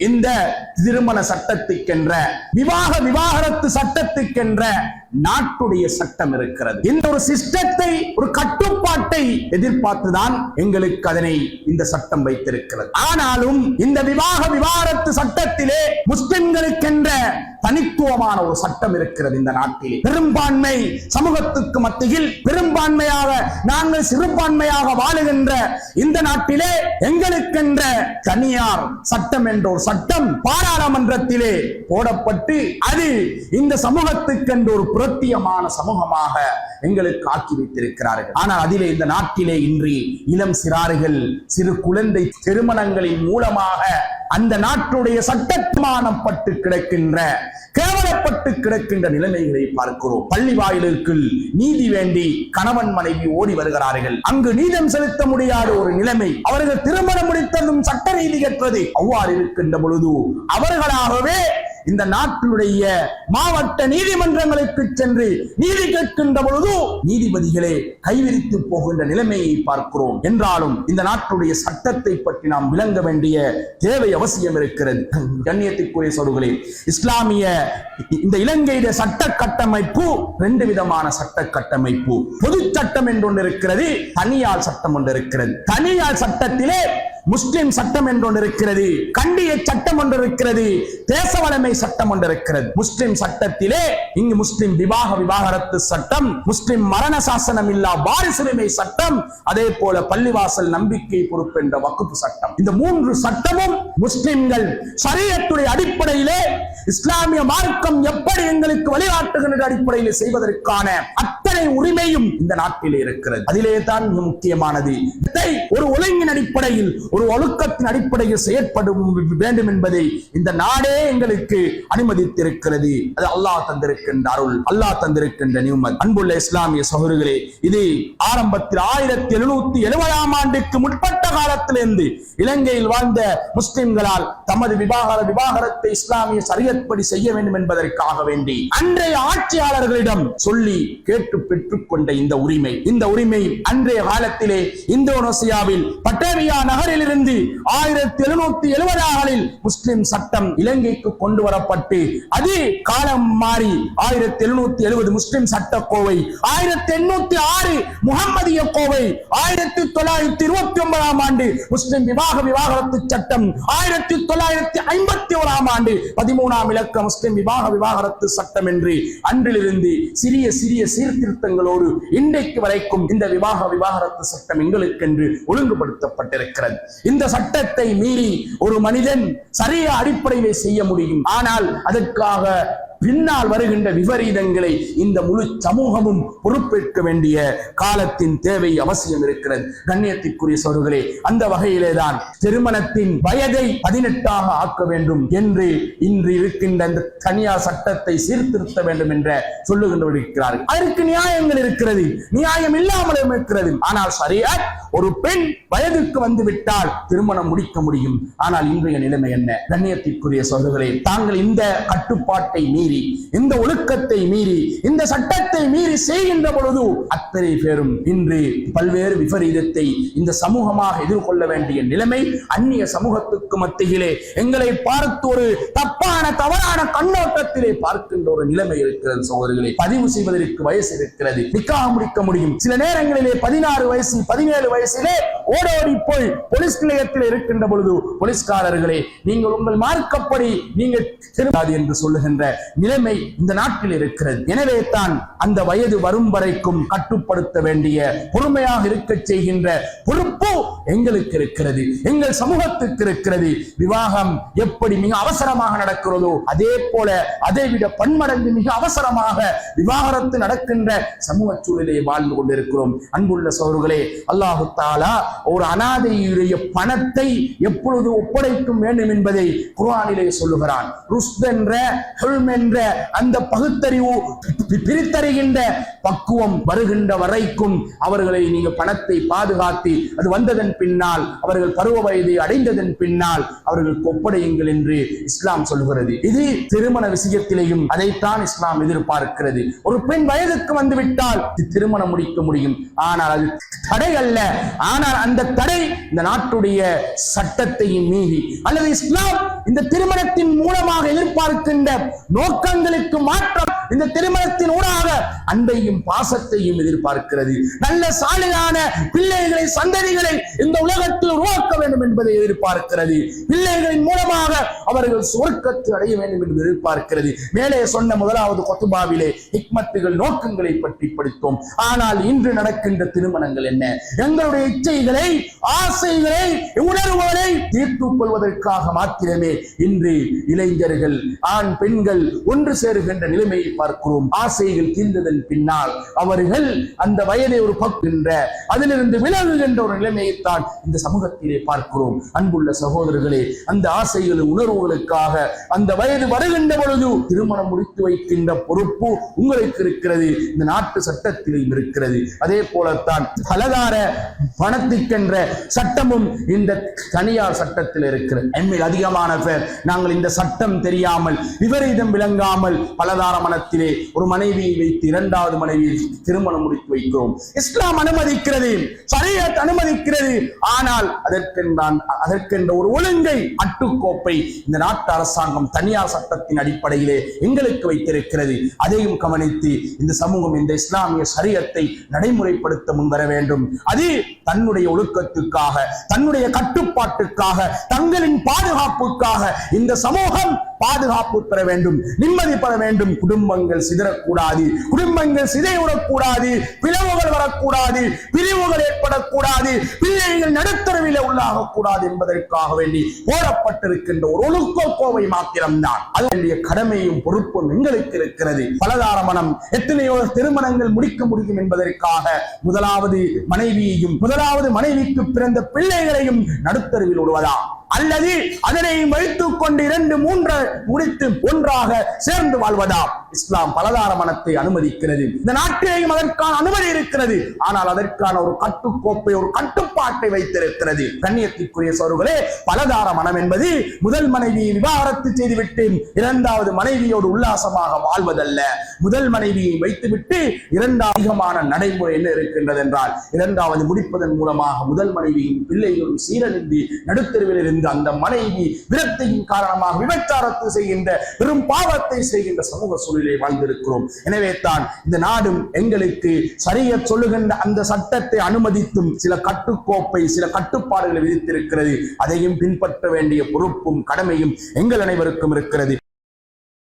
இந்த திருமண சட்டத்துக்கென்ற விவாக விவாகரத்து சட்டத்துக்கென்ற நாட்டுடைய சட்டம் இருக்கிறது. இந்த ஒரு சிஸ்டத்தை ஒரு கட்டுப்பாட்டை எதிர்பார்த்துதான் எங்களுக்கு அதனை இந்த சட்டம் வைத்திருக்கிறது. ஆனாலும் இந்த விவாக விவாகரத்து சட்டத்திலே முஸ்லிம்களுக்கென்ற தனித்துவமான ஒரு சட்டம் இருக்கிறது இந்த நாட்டில். பெரும்பான்மை சமூகத்துக்கு மத்தியில் பெரும்பான்மையாக நாங்கள் சிறுபான்மையாக வாழுகின்ற இந்த நாட்டிலே எங்களுக்கென்ற தனியார் சட்டம் என்ற ஒரு சட்டம் பாராளுமன்றத்திலே போடப்பட்டு அது இந்த சமூகத்துக்கென்று ஒரு புரத்தியமான சமூகமாக எங்களுக்கு ஆக்கி வைத்திருக்கிறார்கள். ஆனால் அதிலே இந்த நாட்டிலே இன்றி இளம் சிறார்கள் சிறு குழந்தை திருமணங்களின் மூலமாக அந்த நாட்டுடைய சட்டமானப்பட்டு கிடக்கின்ற கேவலப்பட்டு கிடக்கின்ற நிலைமைகளை பார்க்கிறோம். பள்ளி வாயிலுக்கு நீதி வேண்டி கணவன் மனைவி ஓடி வருகிறார்கள். அங்கு நீதம் செலுத்த முடியாத ஒரு நிலைமை. அவர்கள் திருமணம் முடித்ததும் சட்ட நீதியற்றது அவ்வாறு இருக்கின்ற பொழுது அவர்களாகவே இந்த நாட்டினுடைய மாவட்ட நீதிமன்றங்களுக்கு சென்று நீதி கேட்கின்ற பொழுது நீதிபதிகளே கைவிரித்து போகின்ற நிலைமையை பார்க்கிறோம். என்றாலும் இந்த நாட்டுடைய சட்டத்தை பற்றி நாம் விளங்க வேண்டிய தேவை அவசியம் இருக்கிறது. கண்ணியத்துக்குரிய சொல்களே இஸ்லாமிய இந்த இலங்கையுடைய சட்ட கட்டமைப்பு ரெண்டு விதமான சட்ட கட்டமைப்பு பொது சட்டம் என்று ஒன்று இருக்கிறது தனியார் சட்டம் ஒன்று இருக்கிறது. தனியார் சட்டத்திலே முஸ்லிம் சட்டம் என்று ஒன்று இருக்கிறது கண்டிய சட்டம் ஒன்று இருக்கிறது தேச வளமை சட்டம் ஒன்று இருக்கிறது முஸ்லிம் சட்டத்திலே இங்கு முஸ்லிம் விவாக விவாகரத்து சட்டம் முஸ்லிம் மரண சாசனம் இல்லா வாரிசுரிமை சட்டம் அதே போல பள்ளிவாசல் நம்பிக்கை பொறுப்பு என்ற வகுப்பு சட்டம். இந்த மூன்று சட்டமும் முஸ்லிம்கள் சரியத்துடைய அடிப்படையிலே இஸ்லாமிய மார்க்கம் எப்படி எங்களுக்கு வழிகாட்டுகின்ற அடிப்படையில் செய்வதற்கான அத்தனை உரிமையும் இந்த நாட்டில் இருக்கிறது? அதிலே தான் முக்கியமானது ஒரு ஒழுங்கின் அடிப்படையில் ஒரு ஒழுக்கத்தின் அடிப்படையில் செயற்படும் வேண்டும் என்பதை இந்த நாடே எங்களுக்கு அனுமதித்திருக்கிறது. அது அல்லாஹ் தந்திருக்கின்ற அருள் அல்லாஹ் தந்திருக்கின்ற நியூமத். அன்புள்ள இஸ்லாமிய சகோதரர்களே இது ஆரம்பத்தில் ஆயிரத்தி எழுநூத்தி எழுபதாம் ஆண்டுக்கு முற்பட்ட காலத்திலிருந்து இலங்கையில் வாழ்ந்த முஸ்லிம்களால் தமது விவாகர விவாகரத்தை இஸ்லாமிய சரியத்படி செய்ய வேண்டும் என்பதற்காக வேண்டி அன்றைய ஆட்சியாளர்களிடம் சொல்லி கேட்டு பெற்றுக்கொண்ட இந்த உரிமை. இந்த உரிமை அன்றைய காலத்திலே இந்தோனேசியாவில் பட்டேரியா நகரிலிருந்து ஆயிரத்தி எழுநூத்தி எழுபதாகளில் முஸ்லிம் சட்டம் இலங்கைக்கு கொண்டு வரப்பட்டு அது காலம் மாறி ஆயிரத்தி எழுநூத்தி எழுபது முஸ்லிம் சட்ட கோவை ஆயிரத்தி எண்ணூத்தி ஆறு முகம்மதிய கோவை ஆயிரத்தி தொள்ளாயிரத்தி இருபத்தி ஒன்பதாம் ஆண்டு முஸ்லிம் விவாக விவாகரத்து சட்டம் ஆயிரத்தி தொள்ளாயிரத்தி ஐம்பத்தி ஓராம் ஆண்டு பதிமூணாம் இலக்க முஸ்லிம் விவாக விவாகரத்து சட்டம் என்று அன்றிலிருந்து சிறிய சிறிய சீர்திருத்த திருத்தங்களோடு இன்றைக்கு வரைக்கும் இந்த விவாக விவாகரத்து சட்டம் எங்களுக்கென்று ஒழுங்குபடுத்தப்பட்டிருக்கிறது. இந்த சட்டத்தை மீறி ஒரு மனிதன் சரிய அடிப்படையிலே செய்ய முடியும். ஆனால் அதற்காக பின்னால் வருகின்ற விபரீதங்களை இந்த முழு சமூகமும் பொறுப்பேற்க வேண்டிய காலத்தின் தேவை அவசியம் இருக்கிறது. கண்ணியத்திற்குரிய சோர்களே அந்த வகையிலே தான் திருமணத்தின் வயதை பதினெட்டாக ஆக்க வேண்டும் என்று இன்று இருக்கின்ற அந்த தனியார் சட்டத்தை சீர்திருத்த வேண்டும் என்ற சொல்லுகின்றவர் இருக்கிறார்கள். அதற்கு நியாயங்கள் இருக்கிறது. நியாயம் இல்லாமலும் இருக்கிறது. ஆனால் சரியா? ஒரு பெண் வயதுக்கு வந்து விட்டால் திருமணம் முடிக்க முடியும். ஆனால் இன்றைய நிலைமை என்ன? கண்ணியத்திற்குரிய சோதர்களே தாங்கள் இந்த கட்டுப்பாட்டை மீறி இந்த ஒழுக்கத்தை மீறி இந்த சட்டத்தை மீறி செய்கின்ற பொழுது அத்தனை பேரும் இன்று பல்வேறு விபரீதத்தை இந்த சமூகமாக எதிர்கொள்ள வேண்டிய நிலைமை அந்நிய சமூகத்துக்கு மத்தியிலே எங்களை பார்த்து ஒரு தப்பான தவறான கண்ணோட்டத்திலே பார்க்கின்ற ஒரு நிலைமை இருக்கிறது சகோதரர்களே. பதிவு செய்வதற்கு வயசு இருக்கிறது. நிக்காக முடிக்க முடியும். சில நேரங்களிலே பதினாறு வயசு பதினேழு வயசிலே ஓடோடி போய் போலீஸ் நிலையத்தில் இருக்கின்ற பொழுது போலீஸ்காரர்களே நீங்கள் உங்கள் மார்க்கப்படி நீங்கள் திரும்பாது என்று சொல்லுகின்ற நிலைமை இந்த நாட்டில் இருக்கிறது. எனவே தான் அந்த வயது வரும் வரைக்கும் கட்டுப்படுத்த வேண்டிய பொறுமையாக இருக்க செய்கின்ற பொறுப்பு எங்களுக்கு இருக்கிறது. எங்கள் சமூகத்துக்கு இருக்கிறது. விவாகம் எப்படி மிக அவசரமாக நடக்கிறதோ அதே போல அதை விட பன்மடங்கு மிக அவசரமாக விவாகரத்து நடக்கின்ற சமூக சூழலை வாழ்ந்து கொண்டிருக்கிறோம். அன்புள்ள சோர்களே அல்லாஹு தாலா ஒரு அனாதையுடைய பணத்தை எப்பொழுது ஒப்படைக்கும் வேண்டும் என்பதை குர்ஆனிலே சொல்லுகிறான். ருஷ்த் என்ற என்ற அந்த பகுத்தறிவு பிரித்தறிகின்ற பக்குவம் வருகின்ற வரைக்கும் அவர்களை நீங்க பணத்தை பாதுகாத்து அது வந்ததன் பின்னால் அவர்கள் பருவ வயதை அடைந்ததன் பின்னால் அவர்கள் ஒப்படையுங்கள் என்று இஸ்லாம் சொல்கிறது இது திருமண விஷயத்திலேயும் அதைத்தான் இஸ்லாம் எதிர்பார்க்கிறது. ஒரு பெண் வயதுக்கு வந்துவிட்டால் திருமணம் முடிக்க முடியும். ஆனால் அது தடை அல்ல ஆனால் அந்த தடை இந்த நாட்டுடைய சட்டத்தையும் மீறி. அல்லது இஸ்லாம் இந்த திருமணத்தின் மூலமாக எதிர்பார்க்கின்ற நோக்கங்களுக்கு மாற்றம் இந்த திருமணத்தின் ஊடாக அன்பையும் பாசத்தையும் எதிர்பார்க்கிறது. நல்ல சாலையான பிள்ளைகளை சந்ததிகளை இந்த உலகத்தில் உருவாக்க வேண்டும் என்பதை எதிர்பார்க்கிறது. பிள்ளைகளின் மூலமாக அவர்கள் சுவர்க்கத்தை அடைய வேண்டும் என்று எதிர்பார்க்கிறது. மேலே சொன்ன முதலாவது கொத்துபாவிலே ஹிக்மத்துகள் நோக்கங்களை பற்றி படித்தோம். ஆனால் இன்று நடக்கின்ற திருமணங்கள் என்ன? எங்களுடைய இச்சைகளை ஆசைகளை உணர்வுகளை தீர்த்துக் கொள்வதற்காக மாத்திரமே இன்று இளைஞர்கள் ஆண் பெண்கள் ஒன்று சேருகின்ற நிலைமையை பார்க்கிறோம். ஆசைகள் தீர்ந்ததன் பின்னால் அவர்கள் அந்த வயதை ஒரு பக்கின்ற அதிலிருந்து விலகுகின்ற ஒரு நிலைமையைத்தான் இந்த சமூகத்திலே பார்க்கிறோம். அன்புள்ள சகோதரர்களே அந்த ஆசைகள் உணர்வுகளுக்காக அந்த வயது வருகின்ற பொழுது திருமணம் முடித்து வைக்கின்ற பொறுப்பு உங்களுக்கு இருக்கிறது. இந்த நாட்டு சட்டத்திலும் இருக்கிறது. அதே போலத்தான் பலதார பணத்திற்கென்ற சட்டமும் இந்த தனியார் சட்டத்தில் இருக்கிறது. எம்மில் அதிகமான பேர் நாங்கள் இந்த சட்டம் தெரியாமல் விபரீதம் விளங்காமல் பலதார மனத்திலே ஒரு மனைவியை வைத்து இரண்டாவது மனைவியை திருமணம் முடித்து வைக்கிறோம். இஸ்லாம் அனுமதிக்கிறது சரியத் அனுமதிக்கிறது. ஆனால் அதற்கென்றான் அதற்கென்ற ஒரு ஒழுங்கை அட்டுக்கோப்பை இந்த நாட்டு அரசாங்கம் தனியார் சட்டத்தின் அடிப்படையிலே எங்களுக்கு வைத்திருக்கிறது. அதையும் கவனித்து இந்த சமூகம் இந்த இஸ்லாமிய சரியத்தை நடைமுறைப்படுத்த முன்வர வேண்டும். அது தன்னுடைய ஒழுக்கத்துக்காக தன்னுடைய கட்டுப்பாட்டுக்காக தங்களின் பாதுகாப்புக்காக இந்த சமூகம் பாதுகாப்பு பெற வேண்டும் நிம்மதி பெற வேண்டும் குடும்ப குடும்பங்கள் சிதறக்கூடாது குடும்பங்கள் சிதைவிடக்கூடாது பிளவுகள் வரக்கூடாது பிரிவுகள் ஏற்படக்கூடாது பிள்ளைகள் நடுத்தரவில் உள்ளாகக்கூடாது என்பதற்காக வேண்டி போடப்பட்டிருக்கின்ற ஒரு ஒழுக்க கோவை மாத்திரம்தான். அதனுடைய கடமையும் பொறுப்பும் எங்களுக்கு இருக்கிறது. பலதார மனம் எத்தனையோ திருமணங்கள் முடிக்க முடியும் என்பதற்காக முதலாவது மனைவியையும் முதலாவது மனைவிக்கு பிறந்த பிள்ளைகளையும் நடுத்தருவில் விடுவதா அல்லது அதனை வைத்துக் கொண்டு இரண்டு மூன்று முடித்து ஒன்றாக சேர்ந்து வாழ்வதா இஸ்லாம் பலதார மனத்தை அனுமதிக்கிறது. இந்த நாட்டிலேயும் அதற்கான அனுமதி இருக்கிறது. ஆனால் அதற்கான ஒரு கட்டுக்கோப்பை ஒரு கட்டுப்பாட்டை வைத்திருக்கிறது. கண்ணியத்திற்குரிய சோர்களே பலதார மனம் என்பது முதல் மனைவியை விவாகரத்து செய்துவிட்டு இரண்டாவது மனைவியோடு உல்லாசமாக வாழ்வதல்ல. முதல் மனைவியை வைத்துவிட்டு இரண்டாவது அதிகமான நடைமுறை என்ன இருக்கின்றது என்றால் இரண்டாவது முடிப்பதன் மூலமாக முதல் மனைவியின் பிள்ளைகளும் சீரழிந்து நடுத்தருவில் இருந்து அந்த மனைவி விரக்தியின் காரணமாக விபச்சாரத்தை செய்கின்ற பெரும் பாவத்தை செய்கின்ற சமூக சூழலிலே வாழ்ந்திருக்கிறோம். எனவே தான் இந்த நாடும் எங்களுக்கு சரிய சொல்லுகின்ற அந்த சட்டத்தை அனுமதித்தும் சில கட்டுக்கோப்பை சில கட்டுப்பாடுகளை விதித்திருக்கிறது. அதையும் பின்பற்ற வேண்டிய பொறுப்பும் கடமையும் எங்கள் அனைவருக்கும் இருக்கிறது.